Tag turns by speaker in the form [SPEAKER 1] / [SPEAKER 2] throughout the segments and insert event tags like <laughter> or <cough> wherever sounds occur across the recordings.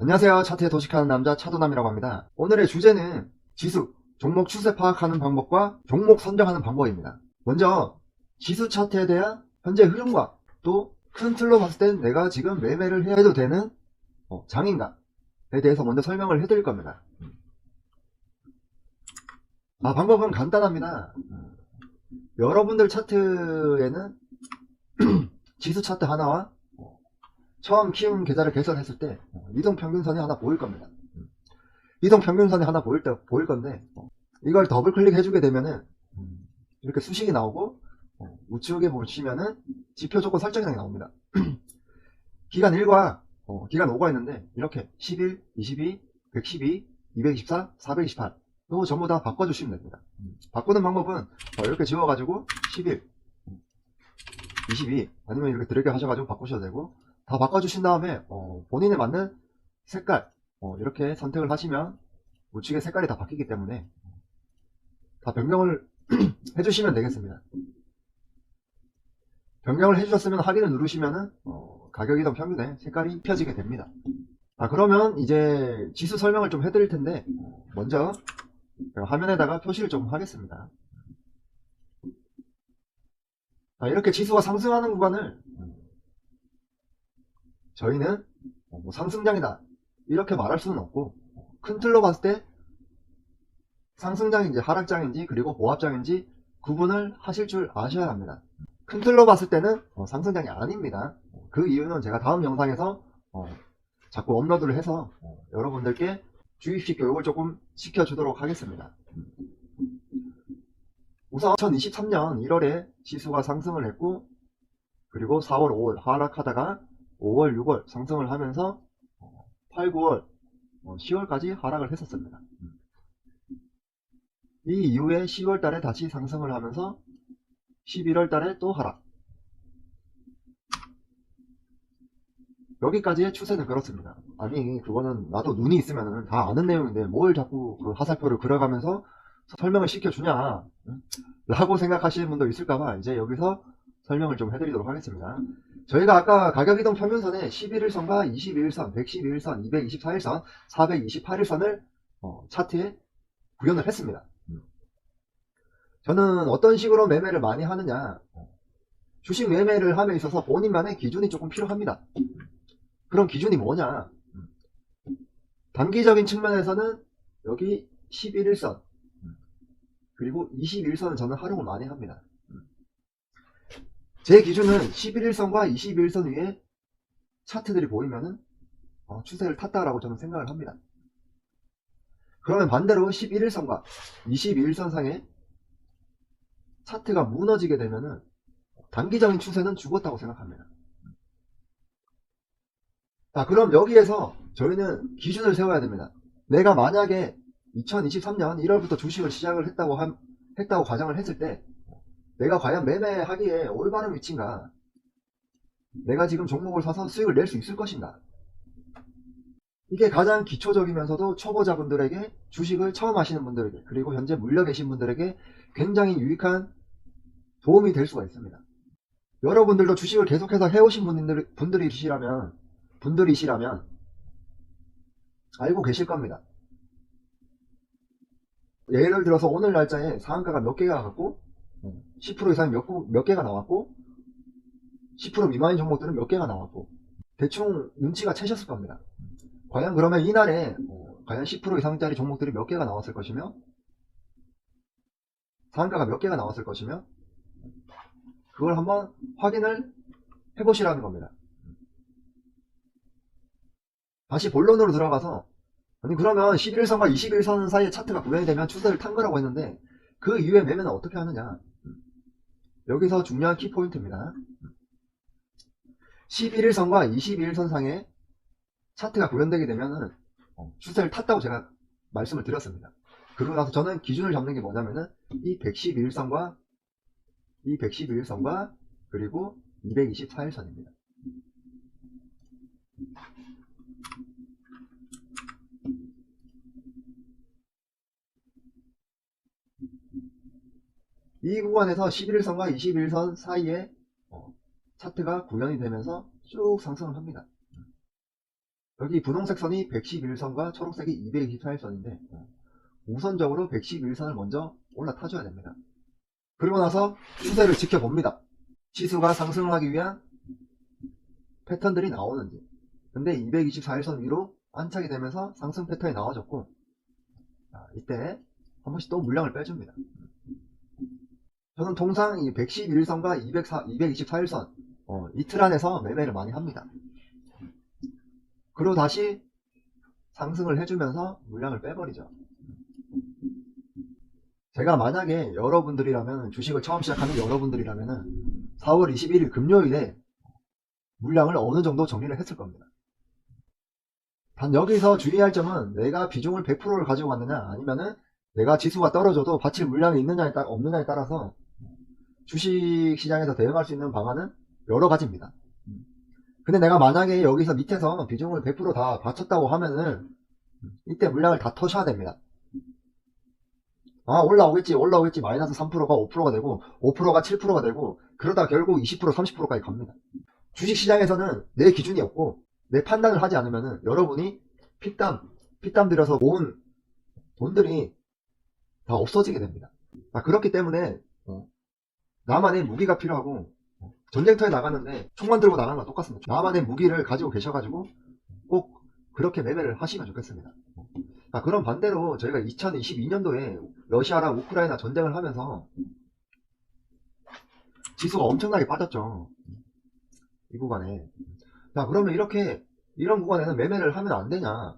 [SPEAKER 1] 안녕하세요. 차트에 도식하는 남자 차도남이라고 합니다. 오늘의 주제는 지수, 종목 추세 파악하는 방법과 종목 선정하는 방법입니다. 먼저 지수 차트에 대한 현재 흐름과 또 큰 틀로 봤을 땐 내가 지금 매매를 해도 되는 어, 장인가에 대해서 먼저 설명을 해드릴 겁니다. 아, 방법은 간단합니다. 음, 여러분들 차트에는 <clears throat> 지수 차트 하나와 어, 처음 키운 계좌를 개설했을 때 어, 이동 평균선이 하나 보일 겁니다. 음. 이동 평균선이 하나 보일 때 보일 건데 어, 이걸 더블 클릭해주게 되면은 음, 이렇게 수식이 나오고 어, 우측에 보시면은 지표 조건 설정이 나옵니다. <clears throat> 기간 1과 어, 기간 5가 있는데 이렇게 11, 22, 112, 224, 428 이거 전부 다 바꿔주시면 됩니다. 음, 바꾸는 방법은 어, 이렇게 지워가지고 11, 22 아니면 이렇게 드래그 하셔가지고 바꾸셔도 되고 다 바꿔주신 다음에 어, 본인에 맞는 색깔 어, 이렇게 선택을 하시면 우측의 색깔이 다 바뀌기 때문에 다 변경을 <clears throat> 해주시면 되겠습니다. 변경을 해주셨으면 확인을 누르시면은 어, 가격이동 평균에 색깔이 펴지게 됩니다. 자 그러면 이제 지수 설명을 좀 해드릴 텐데 어, 먼저 화면에다가 표시를 좀 하겠습니다. 자, 이렇게 지수가 상승하는 구간을 음, 저희는 어, 뭐 상승장이다 이렇게 말할 수는 없고 어, 큰 틀로 봤을 때 상승장인지 하락장인지 그리고 보합장인지 구분을 하실 줄 아셔야 합니다. 큰 틀로 봤을 때는 어, 상승장이 아닙니다. 어, 그 이유는 제가 다음 영상에서 어, 자꾸 업로드를 해서 어, 여러분들께 주입식 교육을 조금 시켜주도록 하겠습니다. 우선 2023년 1월에 지수가 상승을 했고 그리고 4월, 5월 하락하다가 5월, 6월 상승을 하면서 8, 9월, 10월까지 하락을 했었습니다. 이 이후에 10월 달에 다시 상승을 하면서 11월 달에 또 하락. 여기까지의 추세는 그렇습니다. 아니, 그거는 나도 눈이 있으면 다 아는 내용인데 뭘 자꾸 그 하살표를 그려가면서 설명을 시켜주냐 응? 라고 생각하시는 분도 있을까봐 이제 여기서 설명을 좀 해드리도록 하겠습니다. 저희가 아까 가격이동 평균선에 11일선과 22일선, 112일선, 224일선, 428일선을 어, 차트에 구현을 했습니다. 음. 저는 어떤 식으로 매매를 많이 하느냐 주식 매매를 함에 있어서 본인만의 기준이 조금 필요합니다. 그런 기준이 뭐냐 단기적인 측면에서는 여기 11일선 그리고 21선은 저는 활용을 많이 합니다. 제 기준은 11일선과 21선 위에 차트들이 보이면은 어, 추세를 탔다라고 저는 생각을 합니다. 그러면 반대로 11일선과 22일선 상에 차트가 무너지게 되면은 단기적인 추세는 죽었다고 생각합니다. 자, 그럼 여기에서 저희는 기준을 세워야 됩니다. 내가 만약에 2023년 1월부터 주식을 시작을 했다고 함- 했다고 가정을 했을 때 내가 과연 매매하기에 올바른 위치인가? 내가 지금 종목을 사서 수익을 낼 수 있을 것인가? 이게 가장 기초적이면서도 초보자분들에게 주식을 처음 하시는 분들에게 그리고 현재 물려 계신 분들에게 굉장히 유익한 도움이 될 수가 있습니다. 여러분들도 주식을 계속해서 해오신 분들, 분들이시라면 분들이시라면 알고 계실 겁니다. 예를 들어서 오늘 날짜에 상한가가 몇 개가 갔고 10% 이상 몇, 구- 몇 개가 나왔고 10% 미만인 종목들은 몇 개가 나왔고 대충 눈치가 채셨을 겁니다. 과연 그러면 이날에 어, 과연 10% 이상짜리 종목들이 몇 개가 나왔을 것이며 상한가가 몇 개가 나왔을 것이며 그걸 한번 확인을 해보시라는 겁니다. 다시 본론으로 들어가서 아니 그러면 11선과 21선 사이에 차트가 구현이 되면 추세를 탄 거라고 했는데 그 이후에 매매는 어떻게 하느냐 여기서 중요한 키포인트입니다. 11일선과 22일선 상에 차트가 구현되게 되면 추세를 탔다고 제가 말씀을 드렸습니다. 그러고 나서 저는 기준을 잡는 게 뭐냐면은 이 111선과 이 111선과 그리고 224일선입니다 이 구간에서 11선과 21선 사이에 어, 차트가 구현이 되면서 쭉 상승을 합니다. 여기 분홍색 선이 111선과 초록색이 224일선인데 우선적으로 111선을 먼저 올라타줘야 됩니다. 그리고 나서 추세를 지켜봅니다. 지수가 상승하기 위한 패턴들이 나오는지. 근데 224일선 위로 안착이 되면서 상승 패턴이 나와줬고 자, 이때 한 번씩 또 물량을 빼줍니다. 저는 통상 이 111선과 204, 224일선 어, 이틀 안에서 매매를 많이 합니다. 그리고 다시 상승을 해주면서 물량을 빼버리죠. 제가 만약에 여러분들이라면 주식을 처음 시작하는 여러분들이라면 4월 21일 금요일에 물량을 어느 정도 정리를 했을 겁니다. 단 여기서 주의할 점은 내가 비중을 100%를 가지고 왔느냐 아니면은 내가 지수가 떨어져도 받칠 물량이 있느냐에 따라 없느냐에 따라서 주식 시장에서 대응할 수 있는 방안은 여러 가지입니다. 근데 내가 만약에 여기서 밑에서 비중을 100%다 받쳤다고 하면은 이때 물량을 다 터셔야 됩니다. 아 올라오겠지 올라오겠지 마이너스 3%가 5%가 되고 5%가 7%가 되고 그러다 결국 20% 30%까지 갑니다. 주식시장에서는 내 기준이 없고 내 판단을 하지 않으면은 여러분이 피땀 피땀 들여서 모은 돈들이 다 없어지게 됩니다. 아, 그렇기 때문에 어, 나만의 무기가 필요하고 어, 전쟁터에 나가는데 총만 들고 나가는 거랑 똑같습니다. 나만의 무기를 가지고 계셔가지고 꼭 그렇게 매매를 하시면 좋겠습니다. 어. 아, 그럼 반대로 저희가 2022년도에 러시아랑 우크라이나 전쟁을 하면서 지수가 엄청나게 빠졌죠. 이 구간에. 자, 그러면 이렇게, 이런 구간에는 매매를 하면 안 되냐?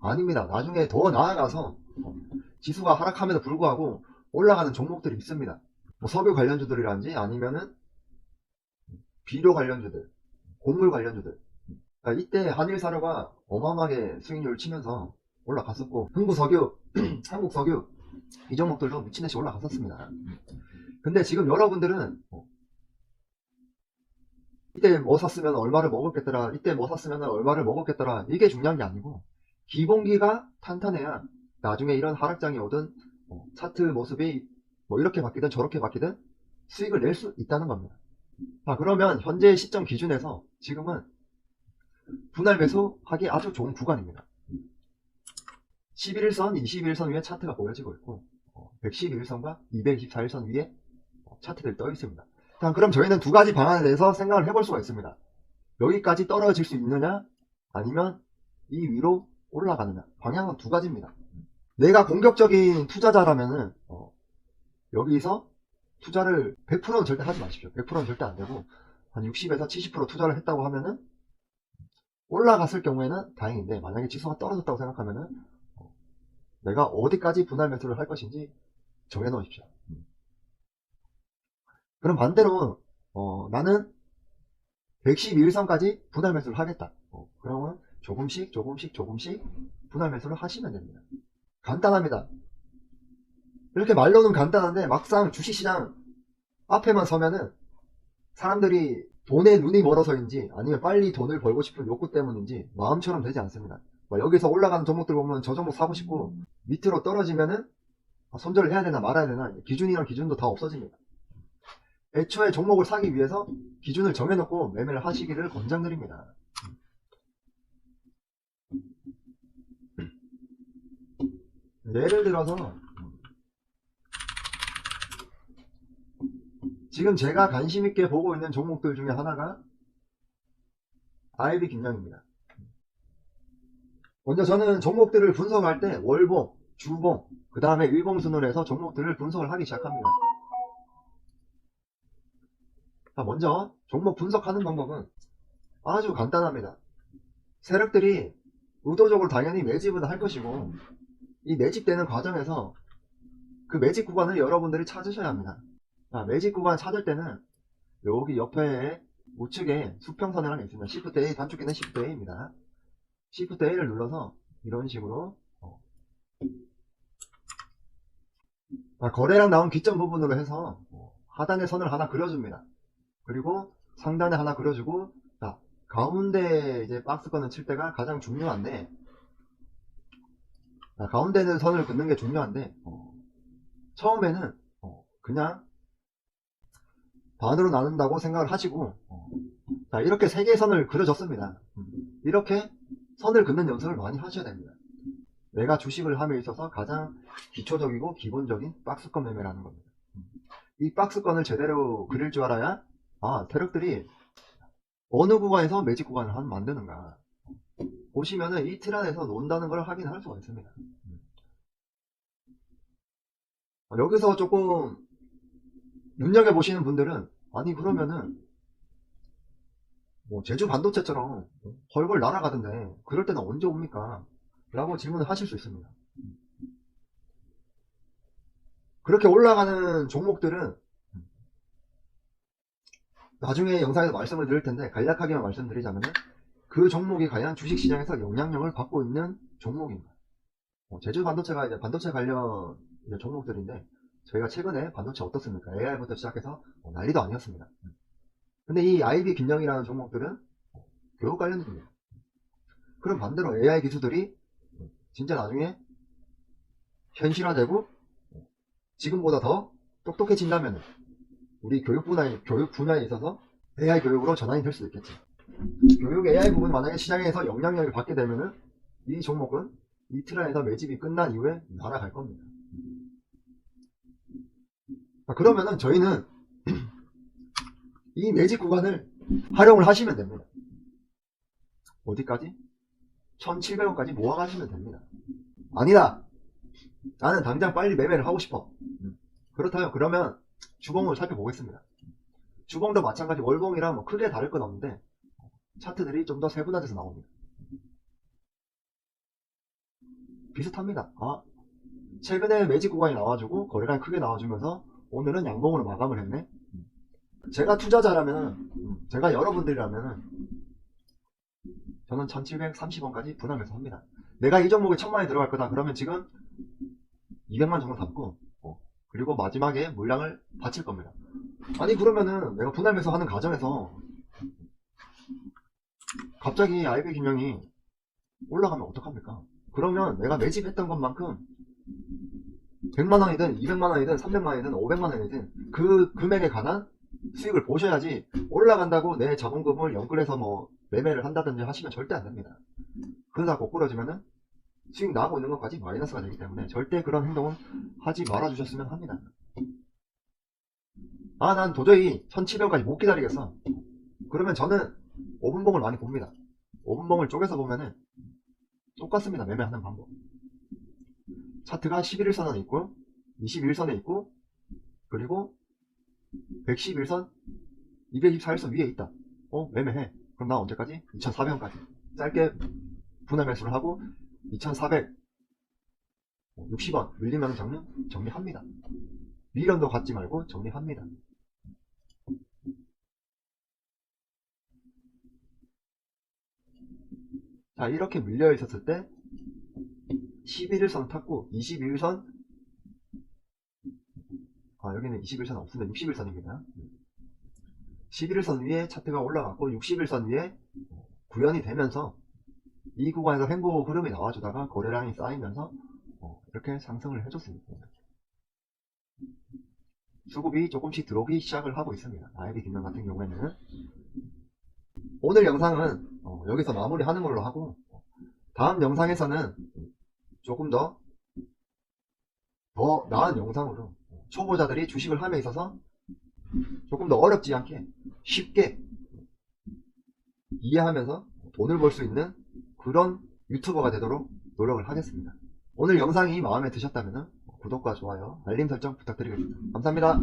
[SPEAKER 1] 아닙니다. 나중에 더 나아가서 어, 지수가 하락함에도 불구하고 올라가는 종목들이 있습니다. 뭐 석유 관련주들이라든지 아니면은 비료 관련주들, 곡물 관련주들. 자, 이때 한일 사료가 어마어마하게 수익률을 치면서 올라갔었고, 흥부석유, <clears throat> 한국석유, 이 종목들도 미친 듯이 올라갔었습니다. 근데 지금 여러분들은 어, 이때 뭐 샀으면 얼마를 먹었겠더라, 이때 뭐 샀으면 얼마를 먹었겠더라, 이게 중요한 게 아니고, 기본기가 탄탄해야 나중에 이런 하락장이 오든, 어, 차트 모습이 뭐 이렇게 바뀌든 저렇게 바뀌든 수익을 낼 수 있다는 겁니다. 자, 그러면 현재 시점 기준에서 지금은 분할 매수하기 아주 좋은 구간입니다. 11일선, 21일선 위에 차트가 보여지고 있고, 111일선과 224일선 위에 어, 차트들이 떠 있습니다. 자, 그럼 저희는 두 가지 방안에 대해서 생각을 해볼 수가 있습니다. 여기까지 떨어질 수 있느냐, 아니면 이 위로 올라가느냐. 방향은 두 가지입니다. 내가 공격적인 투자자라면은, 어, 여기서 투자를 100%는 절대 하지 마십시오. 100%는 절대 안 되고, 한 60에서 70% 투자를 했다고 하면은, 올라갔을 경우에는 다행인데, 만약에 지수가 떨어졌다고 생각하면은, 어, 내가 어디까지 분할 매수를 할 것인지 정해 놓으십시오. 음. 그럼 반대로, 어, 나는 111선까지 분할 매수를 하겠다. 어, 그러면 조금씩, 조금씩, 조금씩 분할 매수를 하시면 됩니다. 간단합니다. 이렇게 말로는 간단한데 막상 주식시장 앞에만 서면은 사람들이 돈에 눈이 멀어서인지 아니면 빨리 돈을 벌고 싶은 욕구 때문인지 마음처럼 되지 않습니다. 뭐 여기서 올라가는 종목들 보면 저 종목 사고 싶고 밑으로 떨어지면은 아, 손절을 해야 되나 말아야 되나 기준이랑 기준도 다 없어집니다. 애초에 종목을 사기 위해서 기준을 정해놓고 매매를 하시기를 권장드립니다. 예를 들어서 지금 제가 관심 있게 보고 있는 종목들 중에 하나가 IB 김양입니다. 먼저 저는 종목들을 분석할 때 월봉, 주봉, 그 다음에 일봉 순으로 해서 종목들을 분석을 하기 시작합니다. 자, 먼저 종목 분석하는 방법은 아주 간단합니다. 세력들이 의도적으로 당연히 매집은 할 것이고 이 매집되는 과정에서 그 매집 구간을 여러분들이 찾으셔야 합니다. 자, 매집 구간 찾을 때는 여기 옆에 우측에 수평선이라는 게 있습니다. Shift A, 단축키는 Shift A입니다. Shift A를 눌러서 이런 식으로 어. 자, 거래량 나온 기점 부분으로 해서 어, 하단에 선을 하나 그려줍니다. 그리고 상단에 하나 그려주고 자, 가운데 이제 박스권을 칠 때가 가장 중요한데 자, 가운데는 선을 긋는 게 중요한데 어, 처음에는 어, 그냥 반으로 나눈다고 생각을 하시고 어, 자, 이렇게 세 개의 선을 그려줬습니다. 음, 이렇게 선을 긋는 연습을 많이 하셔야 됩니다. 내가 주식을 함에 있어서 가장 기초적이고 기본적인 박스권 매매라는 겁니다. 이 박스권을 제대로 그릴 줄 알아야 아 세력들이 어느 구간에서 매직 구간을 한 만드는가 보시면은 이 틀 안에서 논다는 걸 확인할 수가 있습니다. 어, 여기서 조금 눈여겨보시는 분들은 아니 그러면은 뭐 제주 반도체처럼 헐걸 날아가던데 그럴 때는 언제 옵니까? 라고 질문을 하실 수 있습니다. 그렇게 올라가는 종목들은 나중에 영상에서 말씀을 드릴 텐데 간략하게만 말씀드리자면 그 종목이 과연 주식시장에서 영향력을 받고 있는 종목인가 어, 제주 반도체가 이제 반도체 관련 종목들인데 저희가 최근에 반도체 어떻습니까? AI부터 시작해서 어, 난리도 아니었습니다. 근데 이 IB 긴영이라는 종목들은 어, 교육 관련입니다. 그럼 반대로 AI 기술들이 진짜 나중에 현실화되고 지금보다 더 똑똑해진다면 우리 교육 분야에, 교육 분야에 있어서 AI 교육으로 전환이 될 수도 있겠죠. 교육 AI 부분 만약에 시장에서 영향력을 받게 되면은 이 종목은 이 트라에서 매집이 끝난 이후에 날아갈 겁니다. 자, 그러면은 저희는 <clears throat> 이 매집 구간을 활용을 하시면 됩니다. 어디까지? 1700원까지 모아가시면 됩니다. 아니다! 나는 당장 빨리 매매를 하고 싶어. 음. 그렇다면 그러면 주봉을 살펴보겠습니다. 주봉도 마찬가지 월봉이랑 뭐 크게 다를 건 없는데 차트들이 좀 더 세분화돼서 나옵니다. 비슷합니다. 아, 최근에 매직 구간이 나와주고 거래량이 크게 나와주면서 오늘은 양봉으로 마감을 했네. 제가 투자자라면, 제가 여러분들이라면 저는 1730원까지 분할매수 합니다. 내가 이 종목에 천만이 들어갈 거다. 그러면 지금 200만 정도 담고 어, 그리고 마지막에 물량을 바칠 겁니다. 아니 그러면은 내가 분할 매수 하는 과정에서 갑자기 IB 균형이 올라가면 어떡합니까? 그러면 내가 매집했던 것만큼 100만 원이든 200만 원이든 300만 원이든 500만 원이든 그 금액에 관한 수익을 보셔야지 올라간다고 내 자본금을 연끌해서 뭐 매매를 한다든지 하시면 절대 안 됩니다. 그러다 고꾸러지면은 수익 나고 있는 것까지 마이너스가 되기 때문에 절대 그런 행동은 하지 말아 주셨으면 합니다. 아, 난 도저히 1700원까지 못 기다리겠어. 그러면 저는 5분봉을 많이 봅니다. 5분봉을 쪼개서 보면은 똑같습니다. 매매하는 방법. 차트가 11일선에 있고, 21일선에 있고, 그리고 111선, 224일선 위에 있다. 어, 매매해. 그럼 나 언제까지? 2400원까지. 짧게 분할 매수를 하고, 2400, 60원 밀리면 정리, 정리합니다. 미련도 갖지 말고 정리합니다. 자, 이렇게 밀려 있었을 때 11일선 탔고 21일선 아, 여기는 21선 없습니다. 60일선입니다. 11일선 위에 차트가 올라갔고 60일선 위에 구현이 되면서 이 구간에서 횡보 흐름이 나와주다가 거래량이 쌓이면서 어, 이렇게 상승을 해줬습니다. 수급이 조금씩 들어오기 시작을 하고 있습니다. IB 김명 같은 경우에는 오늘 영상은 어, 여기서 마무리하는 걸로 하고 다음 영상에서는 조금 더 더 나은 영상으로 초보자들이 주식을 함에 있어서 조금 더 어렵지 않게 쉽게 이해하면서 돈을 벌 수 있는 그런 유튜버가 되도록 노력을 하겠습니다. 오늘 영상이 마음에 드셨다면 구독과 좋아요, 알림 설정 부탁드리겠습니다. 감사합니다.